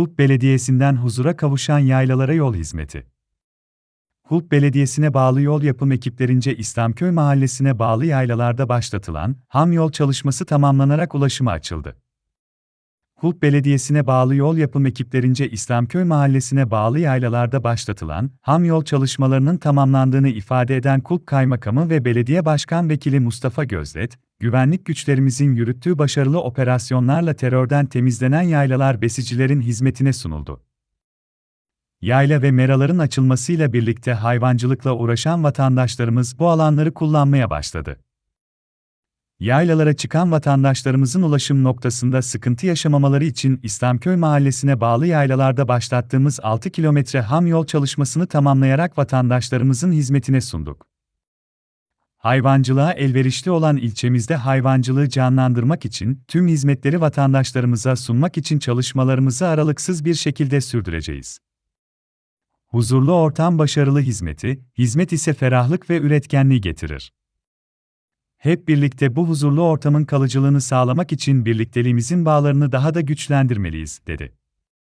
Hulk Belediyesi'nden huzura kavuşan yaylalara yol hizmeti. Hulk Belediyesi'ne bağlı yol yapım ekiplerince İslamköy Mahallesi'ne bağlı yaylalarda başlatılan ham yol çalışması tamamlanarak ulaşıma açıldı. Hulk Belediyesi'ne bağlı yol yapım ekiplerince İslamköy Mahallesi'ne bağlı yaylalarda başlatılan ham yol çalışmalarının tamamlandığını ifade eden Kulp Kaymakamı ve Belediye Başkan Vekili Mustafa Gözlet, güvenlik güçlerimizin yürüttüğü başarılı operasyonlarla terörden temizlenen yaylalar besicilerin hizmetine sunuldu. Yayla ve meraların açılmasıyla birlikte hayvancılıkla uğraşan vatandaşlarımız bu alanları kullanmaya başladı. Yaylalara çıkan vatandaşlarımızın ulaşım noktasında sıkıntı yaşamamaları için İslamköy Mahallesi'ne bağlı yaylalarda başlattığımız 6 kilometre ham yol çalışmasını tamamlayarak vatandaşlarımızın hizmetine sunduk. Hayvancılığa elverişli olan ilçemizde hayvancılığı canlandırmak için tüm hizmetleri vatandaşlarımıza sunmak için çalışmalarımızı aralıksız bir şekilde sürdüreceğiz. Huzurlu ortam başarılı hizmeti, hizmet ise ferahlık ve üretkenliği getirir. Hep birlikte bu huzurlu ortamın kalıcılığını sağlamak için birlikteliğimizin bağlarını daha da güçlendirmeliyiz, dedi.